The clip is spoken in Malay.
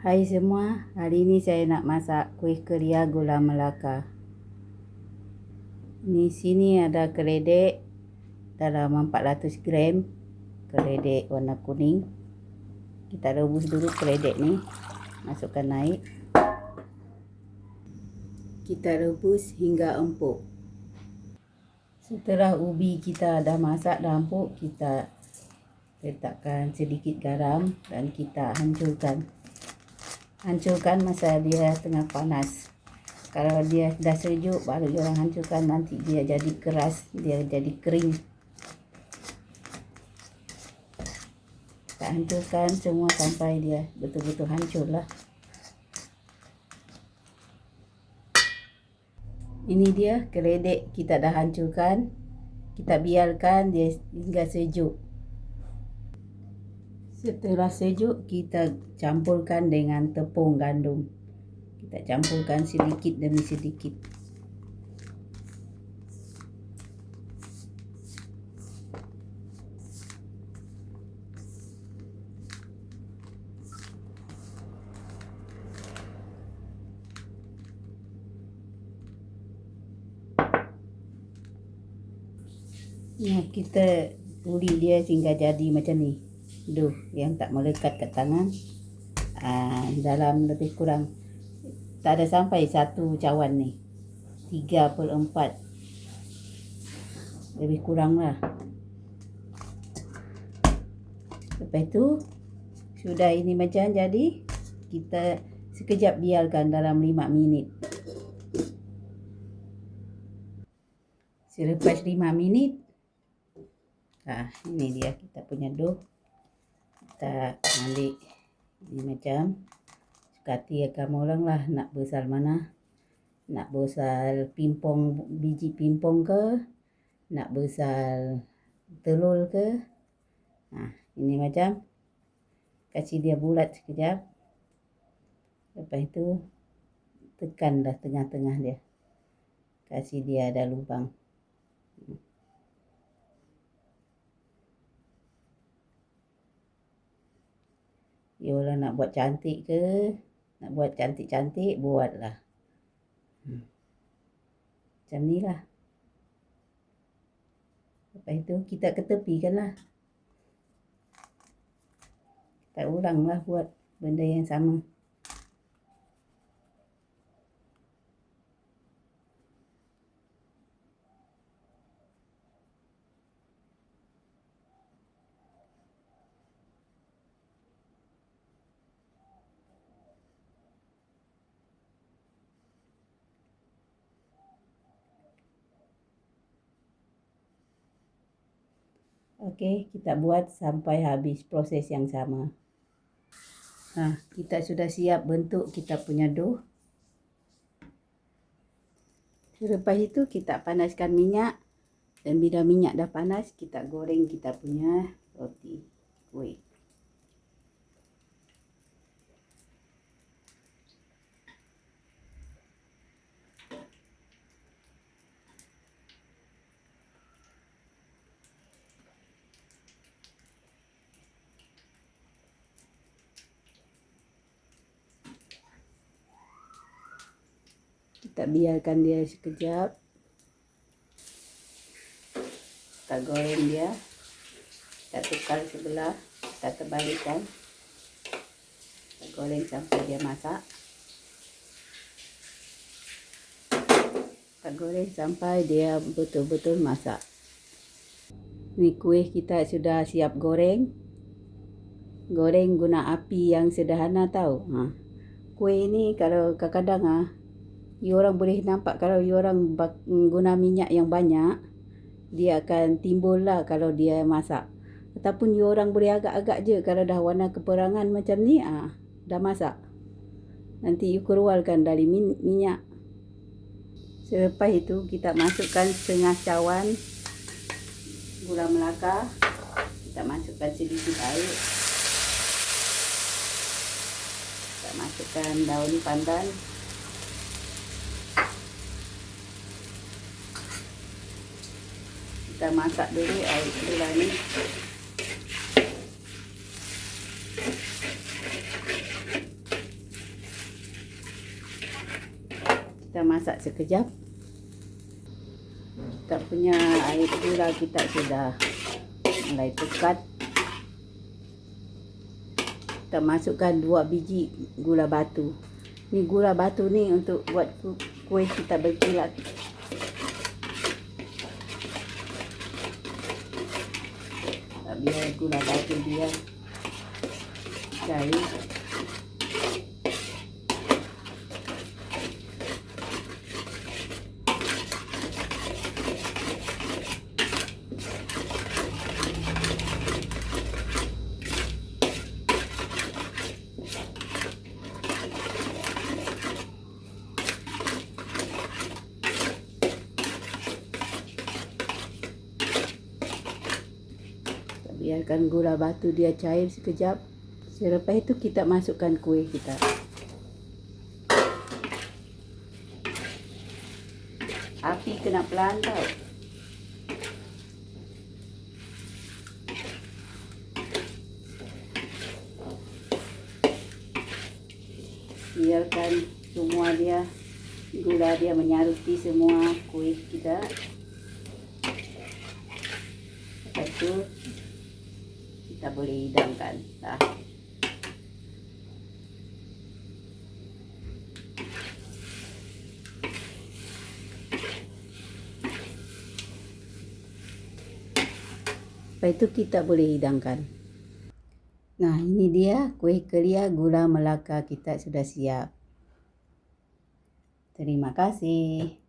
Hai semua, hari ini saya nak masak kuih keria gula melaka. Di sini ada keledek dalam 400 gram, keledek warna kuning. Kita rebus dulu keledek ni, masukkan air. Kita rebus hingga empuk. Setelah ubi kita dah masak dah empuk, kita letakkan sedikit garam dan kita hancurkan hancurkan masa dia tengah panas. Kalau dia dah sejuk baru orang hancurkan nanti dia jadi keras dia jadi kering. Kita hancurkan semua sampai dia betul-betul hancur lah. Ini dia keledek kita dah hancurkan. Kita biarkan dia hingga sejuk Setelah sejuk, kita campurkan dengan tepung gandum. Kita campurkan sedikit demi sedikit. Ya, kita uli dia sehingga jadi macam ni duh yang tak melekat kat tangan ah, dalam lebih kurang tak ada sampai satu cawan ni. Tiga per empat. Lebih kurang lah lepas tu sudah ini macam jadi kita sekejap biarkan dalam lima minit. Selepas lima minit ah ini dia kita punya dough kita ambil ni macam sekati kamu orang lah. Nak besar mana? Nak besar pimpong biji pimpong ke? Nak besar telur ke? Ha, ini macam kasih dia bulat sekejap. Lepas itu tekan dah tengah-tengah dia. Kasih dia ada lubang Yolah nak buat cantik ke? Nak buat cantik-cantik Buatlah. Hmm. Macam ni lah Lepas itu kita ketepikan lah Kita ulang lah buat Benda yang sama Okey, kita buat sampai habis proses yang sama. Nah, kita sudah siap bentuk kita punya dough. Lepas itu kita panaskan minyak dan bila minyak dah panas, kita goreng kita punya roti kuih. Kita biarkan dia sekejap. Kita goreng dia. Kita tukar sebelah. Kita terbalikan kita goreng sampai dia masak. Kita goreng sampai dia betul-betul masak. Ni kuih kita sudah siap goreng. Goreng guna api yang sederhana tahu ha. kuih ni kalau kadang-kadang ha, you orang boleh nampak kalau you orang guna minyak yang banyak dia akan timbul lah kalau dia masak. Ataupun you orang boleh agak-agak je kalau dah warna keperangan macam ni ah dah masak. Nanti you keluarkan dari minyak. Selepas itu kita masukkan setengah cawan gula melaka. Kita masukkan sedikit air. Kita masukkan daun pandan kita masak dulu air gula ni. Kita masak sekejap. Kita punya air gula kita sudah mulai pekat. Kita masukkan dua biji gula batu. Ni gula batu ni untuk buat kuih kita berkilat. Biar gula batu dia cair. Kita biarkan gula batu dia cair sekejap. Selepas itu kita masukkan kuih kita. Api kena pelan tau. Biarkan semua dia gula dia menyaruti semua kuih kita. Lepas tu kita boleh hidangkan. Dah. Lepas itu kita boleh hidangkan. Nah, ini dia kuih keria gula melaka kita sudah siap. Terima kasih.